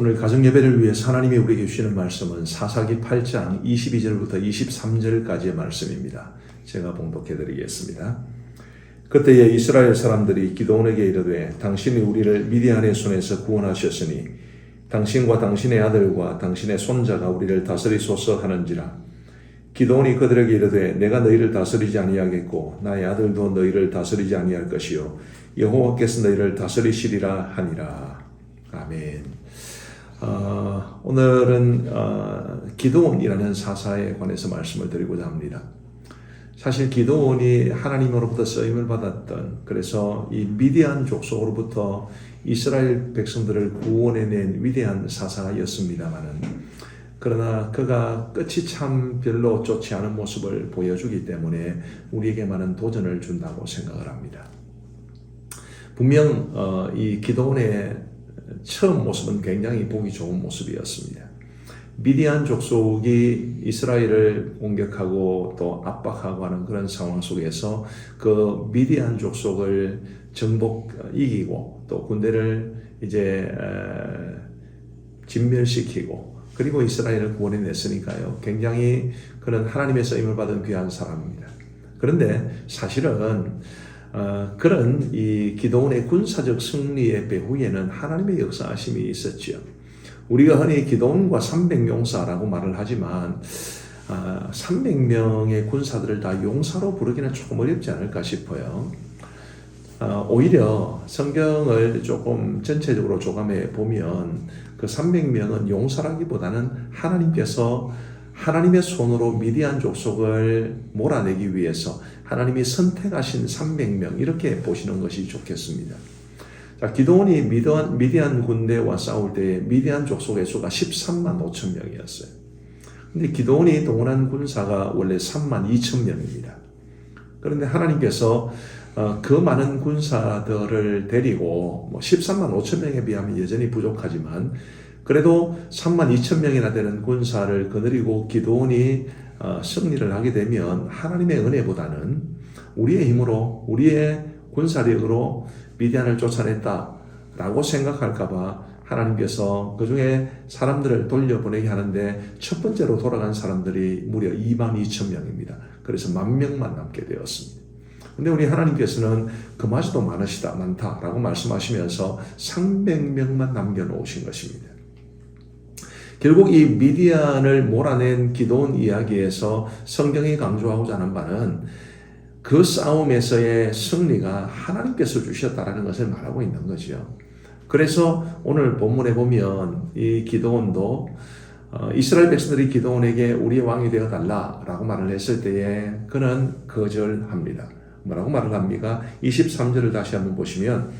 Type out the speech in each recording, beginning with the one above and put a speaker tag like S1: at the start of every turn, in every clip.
S1: 오늘 가정 예배를 위해 하나님이 우리에게 주시는 말씀은 사사기 8장 22절부터 23절까지의 말씀입니다. 제가 봉독해 드리겠습니다. 그때에 이스라엘 사람들이 기도원에게 이르되 당신이 우리를 미디안의 손에서 구원하셨으니 당신과 당신의 아들과 당신의 손자가 우리를 다스리소서 하는지라 기도원이 그들에게 이르되 내가 너희를 다스리지 아니하겠고 나의 아들도 너희를 다스리지 아니할 것이요 여호와께서 너희를 다스리시리라 하니라 아멘. 어, 오늘은 어, 기도원이라는 사사에 관해서 말씀을 드리고자 합니다. 사실 기도원이 하나님으로부터 쓰임을 받았던 그래서 이 미디안 족속으로부터 이스라엘 백성들을 구원해낸 위대한 사사였습니다만은 그러나 그가 끝이 참 별로 좋지 않은 모습을 보여주기 때문에 우리에게 많은 도전을 준다고 생각을 합니다. 분명 어, 이 기도원의 처음 모습은 굉장히 보기 좋은 모습이었습니다. 미디안 족속이 이스라엘을 공격하고 또 압박하고 하는 그런 상황 속에서 그 미디안 족속을 정복 이기고 또 군대를 이제 진멸시키고 그리고 이스라엘을 구원해 냈으니까요. 굉장히 그런 하나님의 쓰임을 받은 귀한 사람입니다. 그런데 사실은 어, 그런 이 기도원의 군사적 승리의 배후에는 하나님의 역사하심이 있었지요. 우리가 흔히 기도원과 300용사라고 말을 하지만 어, 300명의 군사들을 다 용사로 부르기는 조금 어렵지 않을까 싶어요. 어, 오히려 성경을 조금 전체적으로 조감해 보면 그 300명은 용사라기보다는 하나님께서 하나님의 손으로 미디안 족속을 몰아내기 위해서 하나님이 선택하신 300명 이렇게 보시는 것이 좋겠습니다. 자, 기도원이 미디안, 미디안 군대와 싸울 때 미디안 족속의 수가 13만 5천 명이었어요. 근데 기도원이 동원한 군사가 원래 3만 2천 명입니다. 그런데 하나님께서 어, 그 많은 군사들을 데리고 뭐 13만 5천 명에 비하면 여전히 부족하지만 그래도 3만 2천 명이나 되는 군사를 거느리고 기도원이 어, 승리를 하게 되면 하나님의 은혜보다는 우리의 힘으로 우리의 군사력으로 미디안을 쫓아냈다라고 생각할까봐 하나님께서 그 중에 사람들을 돌려보내게 하는데 첫 번째로 돌아간 사람들이 무려 2만 2천 명입니다. 그래서 만 명만 남게 되었습니다. 근데 우리 하나님께서는 그마저도 많으시다, 많다라고 말씀하시면서 300명만 남겨놓으신 것입니다. 결국 이 미디안을 몰아낸 기도원 이야기에서 성경이 강조하고자 하는 바는 그 싸움에서의 승리가 하나님께서 주셨다라는 것을 말하고 있는 거죠. 그래서 오늘 본문에 보면 이 기도원도 어, 이스라엘 백성들이 기도원에게 우리의 왕이 되어 달라라고 말을 했을 때에 그는 거절합니다. 뭐라고 말을 합니까? 23절을 다시 한번 보시면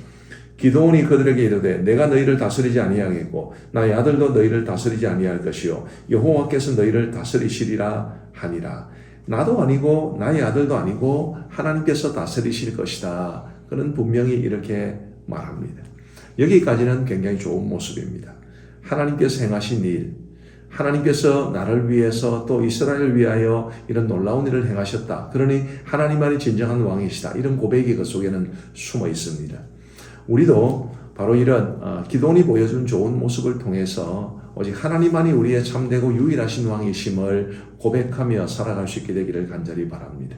S1: 기도원이 그들에게 이르되 내가 너희를 다스리지 아니하겠고 나의 아들도 너희를 다스리지 아니할 것이요 여호와께서 너희를 다스리시리라 하니라 나도 아니고 나의 아들도 아니고 하나님께서 다스리실 것이다. 그는 분명히 이렇게 말합니다. 여기까지는 굉장히 좋은 모습입니다. 하나님께서 행하신 일, 하나님께서 나를 위해서 또 이스라엘을 위하여 이런 놀라운 일을 행하셨다. 그러니 하나님만이 진정한 왕이시다. 이런 고백이 그 속에는 숨어 있습니다. 우리도 바로 이런 어, 기도원이 보여준 좋은 모습을 통해서 오직 하나님만이 우리의 참되고 유일하신 왕이심을 고백하며 살아갈 수 있게 되기를 간절히 바랍니다.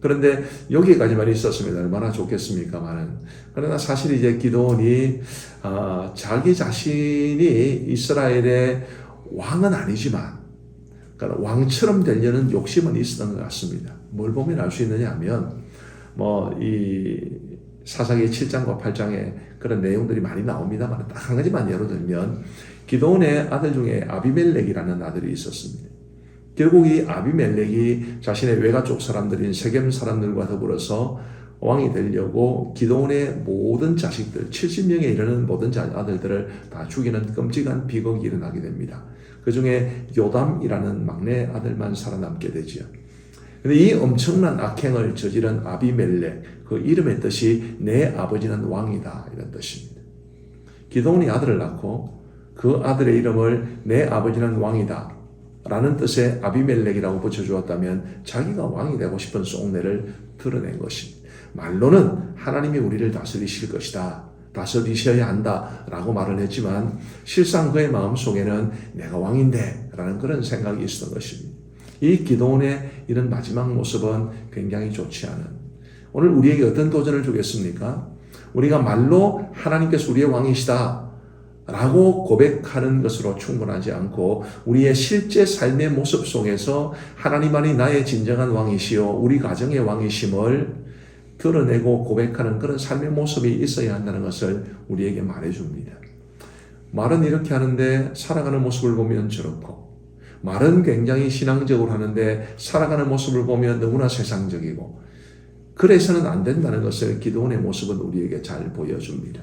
S1: 그런데 여기까지만 있었으면 얼마나 좋겠습니까만은 그러나 사실 이제 기도원이 어, 자기 자신이 이스라엘의 왕은 아니지만 그러니까 왕처럼 되려는 욕심은 있었던 것 같습니다. 뭘 보면 알 수 있느냐 하면 뭐 이 사사기 7장과 8장에 그런 내용들이 많이 나옵니다만 딱 한 가지만 예로 들면 기도원의 아들 중에 아비멜렉이라는 아들이 있었습니다. 결국 이 아비멜렉이 자신의 외가 쪽 사람들인 세겜 사람들과 더불어서 왕이 되려고 기도원의 모든 자식들 70명에 이르는 모든 아들들을 다 죽이는 끔찍한 비극이 일어나게 됩니다. 그 중에 요담이라는 막내 아들만 살아남게 되지요. 근데 이 엄청난 악행을 저지른 아비멜렉 그 이름의 뜻이 내 아버지는 왕이다 이런 뜻입니다. 기도원이 아들을 낳고 그 아들의 이름을 내 아버지는 왕이다 라는 뜻의 아비멜렉이라고 붙여주었다면 자기가 왕이 되고 싶은 속내를 드러낸 것입니다. 말로는 하나님이 우리를 다스리실 것이다 다스리셔야 한다 라고 말을 했지만 실상 그의 마음 속에는 내가 왕인데 라는 그런 생각이 있었던 것입니다. 이 기도원의 이런 마지막 모습은 굉장히 좋지 않은 오늘 우리에게 어떤 도전을 주겠습니까? 우리가 말로 하나님께서 우리의 왕이시다 라고 고백하는 것으로 충분하지 않고 우리의 실제 삶의 모습 속에서 하나님만이 나의 진정한 왕이시요 우리 가정의 왕이심을 드러내고 고백하는 그런 삶의 모습이 있어야 한다는 것을 우리에게 말해줍니다. 말은 이렇게 하는데 살아가는 모습을 보면 저렇고 말은 굉장히 신앙적으로 하는데 살아가는 모습을 보면 너무나 세상적이고 그래서는 안 된다는 것을 기도원의 모습은 우리에게 잘 보여줍니다.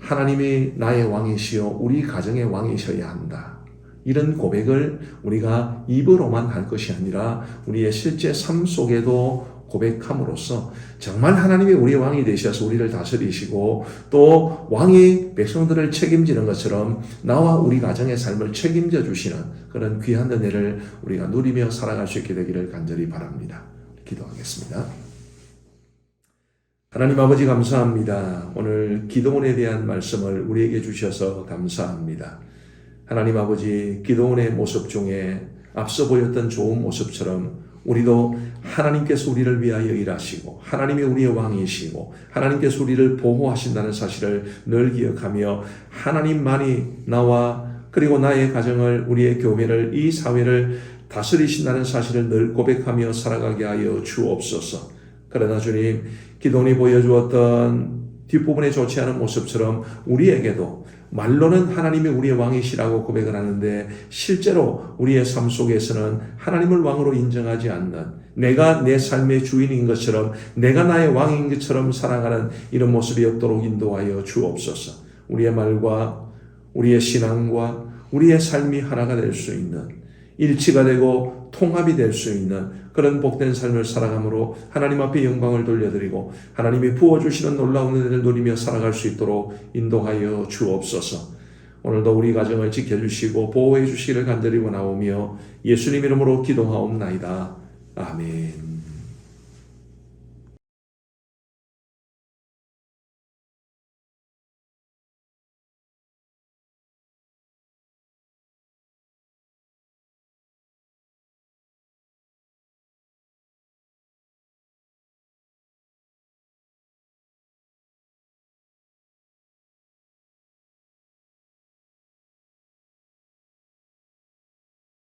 S1: 하나님이 나의 왕이시요 우리 가정의 왕이셔야 한다. 이런 고백을 우리가 입으로만 할 것이 아니라 우리의 실제 삶 속에도 고백함으로써 정말 하나님이 우리의 왕이 되셔서 우리를 다스리시고 또 왕이 백성들을 책임지는 것처럼 나와 우리 가정의 삶을 책임져 주시는 그런 귀한 은혜를 우리가 누리며 살아갈 수 있게 되기를 간절히 바랍니다. 기도하겠습니다. 하나님 아버지 감사합니다. 오늘 기도원에 대한 말씀을 우리에게 주셔서 감사합니다. 하나님 아버지 기도원의 모습 중에 앞서 보였던 좋은 모습처럼 우리도 하나님께서 우리를 위하여 일하시고 하나님이 우리의 왕이시고 하나님께서 우리를 보호하신다는 사실을 늘 기억하며 하나님만이 나와 그리고 나의 가정을 우리의 교회를 이 사회를 다스리신다는 사실을 늘 고백하며 살아가게 하여 주옵소서. 그러나 주님 기도니 보여주었던 뒷부분에 좋지 않은 모습처럼 우리에게도 말로는 하나님이 우리의 왕이시라고 고백을 하는데 실제로 우리의 삶 속에서는 하나님을 왕으로 인정하지 않는 내가 내 삶의 주인인 것처럼 내가 나의 왕인 것처럼 살아가는 이런 모습이 없도록 인도하여 주옵소서. 우리의 말과 우리의 신앙과 우리의 삶이 하나가 될 수 있는 일치가 되고 통합이 될 수 있는 그런 복된 삶을 살아감으로 하나님 앞에 영광을 돌려드리고 하나님이 부어주시는 놀라운 은혜를 누리며 살아갈 수 있도록 인도하여 주옵소서. 오늘도 우리 가정을 지켜주시고 보호해 주시기를 간절히 원하오며 예수님 이름으로 기도하옵나이다. 아멘.